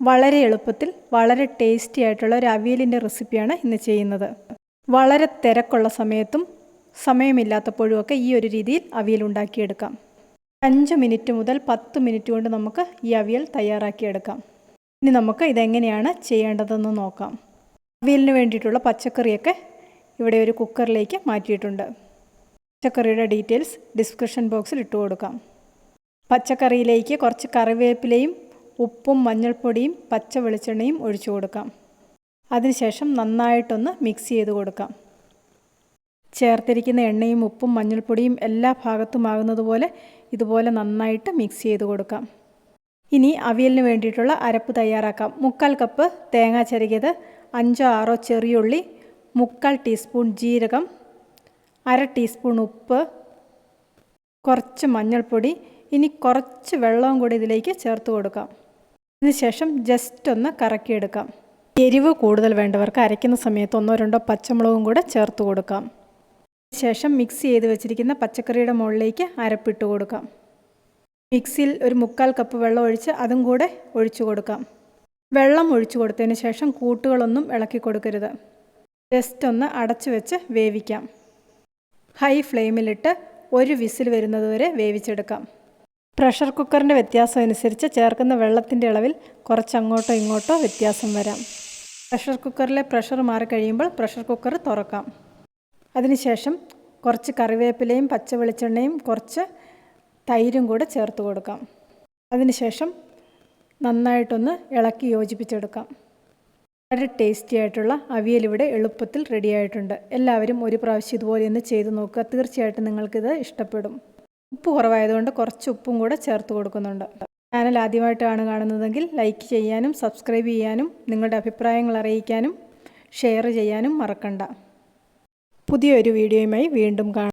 വളരെ എളുപ്പത്തിൽ വളരെ ടേസ്റ്റി ആയിട്ടുള്ള ഒരു അവിയലിന്റെ റെസിപ്പിയാണ് ഇന്ന് ചെയ്യുന്നത്. വളരെ തിരക്കുള്ള സമയത്തും സമയമില്ലാത്തപ്പോഴും ഒക്കെ ഈ ഒരു രീതിയിൽ അവിയൽ ഉണ്ടാക്കിയെടുക്കാം. അഞ്ച് മിനിറ്റ് മുതൽ പത്ത് മിനിറ്റ് കൊണ്ട് നമുക്ക് ഈ അവിയൽ തയ്യാറാക്കിയെടുക്കാം. ഇനി നമുക്ക് ഇതെങ്ങനെയാണ് ചെയ്യേണ്ടതെന്ന് നോക്കാം. അവിയലിന് വേണ്ടിയിട്ടുള്ള പച്ചക്കറിയൊക്കെ ഇവിടെ ഒരു കുക്കറിലേക്ക് മാറ്റിയിട്ടുണ്ട്. പച്ചക്കറിയുടെ ഡീറ്റെയിൽസ് ഡിസ്ക്രിപ്ഷൻ ബോക്സിൽ ഇട്ട് കൊടുക്കാം പച്ചക്കറിയിലേക്ക് കുറച്ച് കറിവേപ്പിലയും ഉപ്പും മഞ്ഞൾപ്പൊടിയും പച്ച വെളിച്ചെണ്ണയും ഒഴിച്ചു കൊടുക്കാം. അതിനുശേഷം നന്നായിട്ടൊന്ന് മിക്സ് ചെയ്ത് കൊടുക്കാം. ചേർത്തിരിക്കുന്ന എണ്ണയും ഉപ്പും മഞ്ഞൾപ്പൊടിയും എല്ലാ ഭാഗത്തുമാകുന്നതുപോലെ ഇതുപോലെ നന്നായിട്ട് മിക്സ് ചെയ്ത് കൊടുക്കാം. ഇനി അവിയലിന് വേണ്ടിയിട്ടുള്ള അരപ്പ് തയ്യാറാക്കാം. മുക്കാൽ കപ്പ് തേങ്ങ ചെറുകിയത് അഞ്ചോ ആറോ ചെറിയുള്ളി മുക്കാൽ ടീസ്പൂൺ ജീരകം അര ടീസ്പൂൺ ഉപ്പ് കുറച്ച് മഞ്ഞൾപ്പൊടി ഇനി കുറച്ച് വെള്ളവും കൂടി ഇതിലേക്ക് ചേർത്ത് കൊടുക്കാം. അതിനുശേഷം ജസ്റ്റ് ഒന്ന് കറക്കിയെടുക്കാം. എരിവ് കൂടുതൽ വേണ്ടവർക്ക് അരയ്ക്കുന്ന സമയത്ത് ഒന്നോ രണ്ടോ പച്ചമുളകും കൂടെ ചേർത്ത് കൊടുക്കാം. ശേഷം മിക്സ് ചെയ്ത് വെച്ചിരിക്കുന്ന പച്ചക്കറിയുടെ മുകളിലേക്ക് അരപ്പിട്ട് കൊടുക്കാം. മിക്സിയിൽ ഒരു മുക്കാൽ കപ്പ് വെള്ളം ഒഴിച്ച് അതും കൂടെ ഒഴിച്ചു കൊടുക്കാം. വെള്ളം ഒഴിച്ചു കൊടുത്തതിന് ശേഷം കൂട്ടുകളൊന്നും ഇളക്കി കൊടുക്കരുത്. ജസ്റ്റ് ഒന്ന് അടച്ചു വെച്ച് വേവിക്കാം. ഹൈ ഫ്ലെയിമിലിട്ട് ഒരു വിസിൽ വരുന്നതുവരെ വേവിച്ചെടുക്കാം. പ്രഷർ കുക്കറിന്റെ വ്യത്യാസം അനുസരിച്ച് ചേർക്കുന്ന വെള്ളത്തിന്റെ അളവിൽ കുറച്ച് അങ്ങോട്ടോ ഇങ്ങോട്ടോ വ്യത്യാസം വരാം. പ്രഷർ കുക്കറിലെ പ്രഷർ മാറിക്കഴിയുമ്പോൾ പ്രഷർ കുക്കർ തുറക്കാം. അതിനുശേഷം കുറച്ച് കറിവേപ്പിലയും പച്ച വെളിച്ചെണ്ണയും കുറച്ച് തൈരും കൂടെ ചേർത്ത് കൊടുക്കാം. അതിനുശേഷം നന്നായിട്ടൊന്ന് ഇളക്കി യോജിപ്പിച്ചെടുക്കാം. വളരെ ടേസ്റ്റി ആയിട്ടുള്ള അവിയൽ ഇവിടെ എളുപ്പത്തിൽ റെഡിയായിട്ടുണ്ട് എല്ലാവരും ഒരു പ്രാവശ്യം ഇതുപോലെ ഒന്ന് ചെയ്ത് നോക്കുക. തീർച്ചയായിട്ടും നിങ്ങൾക്കിത് ഇഷ്ടപ്പെടും. ഉപ്പ് കുറവായതുകൊണ്ട് കുറച്ച് ഉപ്പും കൂടെ ചേർത്ത് കൊടുക്കുന്നുണ്ട്. ചാനൽ ആദ്യമായിട്ടാണ് കാണുന്നതെങ്കിൽ ലൈക്ക് ചെയ്യാനും സബ്സ്ക്രൈബ് ചെയ്യാനും നിങ്ങളുടെ അഭിപ്രായങ്ങൾ അറിയിക്കാനും ഷെയർ ചെയ്യാനും മറക്കണ്ട. പുതിയൊരു വീഡിയോയുമായി വീണ്ടും കാണാം.